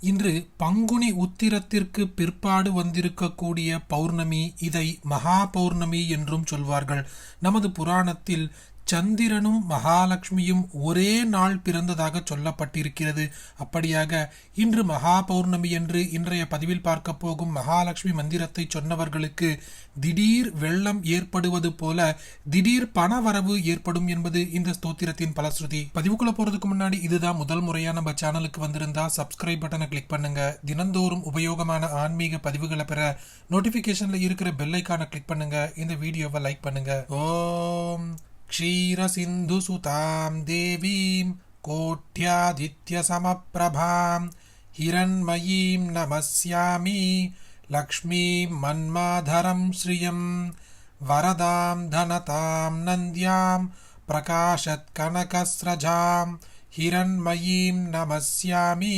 இன்று பங்குனி உத்திரத்திற்கு பிற்பாடு வந்திருக்கக்கூடிய பௌர்ணமி இதை மகா பௌர்ணமி என்றும் சொல்வார்கள். நமது புராணத்தில் சந்திரனும் மகாலட்சுமியும் ஒரே நாள் பிறந்ததாக சொல்லப்பட்டிருக்கிறது. அப்படியாக இன்று மகா பௌர்ணமி என்று இன்றைய பதிவில் பார்க்க போகும் மகாலட்சுமி மந்திரத்தை சொன்னவர்களுக்கு திடீர் வெள்ளம் ஏற்படுவது போல திடீர் பணவரவு ஏற்படும் என்பது இந்த ஸ்தோத்திரத்தின் பலஸ்ருதி. பதிவுக்குள்ள போறதுக்கு முன்னாடி இதுதான் முதல் முறையா நம்ம சேனலுக்கு வந்திருந்தா சப்ஸ்கிரைப் பட்டனை கிளிக் பண்ணுங்க. தினந்தோறும் உபயோகமான ஆன்மீக பதிவுகளை பெற நோட்டிபிகேஷன்ல இருக்கிற பெல் ஐக்கானை கிளிக் பண்ணுங்க. இந்த வீடியோவை லைக் பண்ணுங்க. ஓம் क्षीरसिन्धुसुतां देवीं कोट्यादित्यसमप्रभां हिरण्मयीं नमस्यामि लक्ष्मीं मन्माधरं श्रियं वरदां धनतां नन्द्यां प्रकाशत्कनकस्रजां हिरण्मयीं नमस्यामि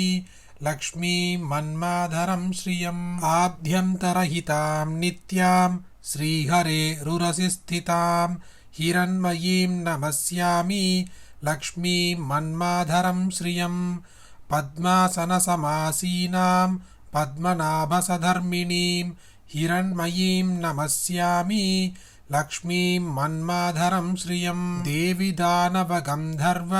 लक्ष्मीं मन्माधरं श्रियम् आभ्यन्तरहितां नित्यां श्रीहरे रुरसि स्थितां हिरण्मयीं नमस्यामि लक्ष्मीं मन्माधरं श्रियं पद्मासनसमासीनां पद्मनाभसधर्मिणीं हिरण्मयीं नमस्यामि लक्ष्मीं मन्माधरं श्रियं देवि दानवगन्धर्व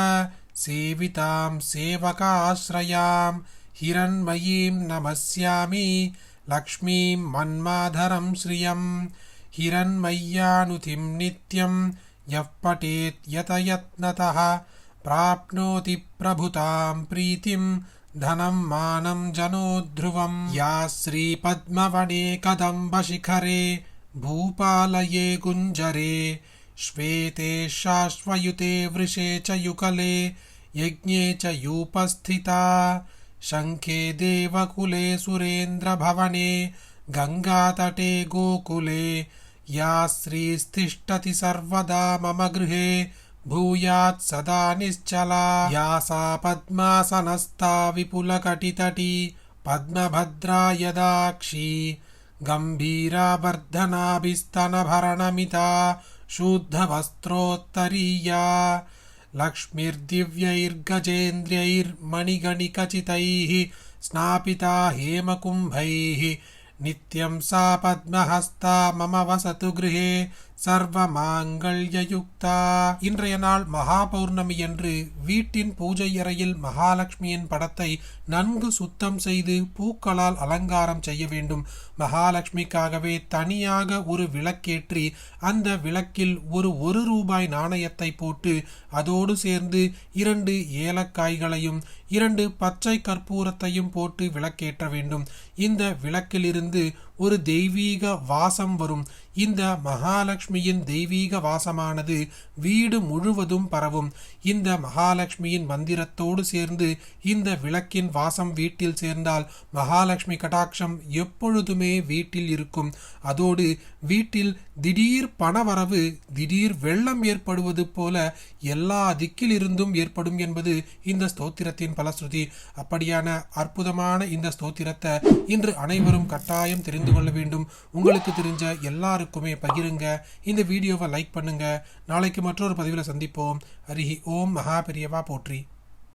सेवितां सेवकाश्रयां हिरण्मयीं नमस्यामि लक्ष्मीं मन्माधरं श्रियम् हिरण्मय्यानुतिं नित्यं यः पठेत् यतयत्नतः प्राप्नोति प्रभुतां प्रीतिं धनं मानं जनोध्रुवं या श्रीपद्मवने कदम्बशिखरे भूपालये गुञ्जरे श्वेते शाश्वयुते वृषे च युकले यज्ञे च यूपस्थिता शङ्खे देवकुले सुरेन्द्रभवने गङ्गातटे गोकुले, या श्रीस्तिष्ठति सर्वदा मम गृहे, भूयात् सदा निश्चला। या सा पद्मासनस्था विपुलकटितटी पद्मभद्रा यदाक्षी गम्भीरावर्धनाभिस्तनभरणमिता, शूद्धवस्त्रोत्तरीया। लक्ष्मीर्दिव्यैर्गजेन्द्र्यैर्मणिगणिकचितैः स्नापिता हेमकुम्भैः। नित्यं सा पद्महस्ता मम वसतु गृहे சர்வ மாங்கல்யயுக்தா இன்றைய நாள் மகா பௌர்ணமி என்று வீட்டின் பூஜை அறையில் மகாலட்சுமியின் படத்தை நன்கு சுத்தம் செய்து பூக்களால் அலங்காரம் செய்ய வேண்டும். மகாலட்சுமிக்காகவே தனியாக ஒரு விளக்கேற்றி அந்த விளக்கில் ஒரு ஒரு ரூபாய் நாணயத்தை போட்டு அதோடு சேர்ந்து இரண்டு ஏலக்காய்களையும் இரண்டு பச்சை கற்பூரத்தையும் போட்டு விளக்கேற்ற வேண்டும். இந்த விளக்கிலிருந்து ஒரு தெய்வீக வாசம் வரும். இந்த மகாலட்சுமியின் தெய்வீக வாசமானது வீடு முழுவதும் பரவும். இந்த மகாலட்சுமியின் மந்திரத்தோடு சேர்ந்து இந்த விளக்கின் வாசம் வீட்டில் சேர்ந்தால் மகாலட்சுமி கடாட்சம் எப்பொழுதுமே வீட்டில் இருக்கும். அதோடு வீட்டில் திடீர் பணவரவு திடீர் வெள்ளம் ஏற்படுவது போல எல்லா திக்கிலிருந்தும் ஏற்படும் என்பது இந்த ஸ்தோத்திரத்தின் பலஸ்ருதி. அப்படியான அற்புதமான இந்த ஸ்தோத்திரத்தை இன்று அனைவரும் கட்டாயம் தெரிந்து கொள்ள வேண்டும். உங்களுக்கு தெரிஞ்ச எல்லாருக்குமே பகிருங்க. இந்த வீடியோவை லைக் பண்ணுங்க. நாளைக்கு மற்றொரு பதிவில் சந்திப்போம். ஹரிஹி ஓம் மகா பெரியவா போற்றி.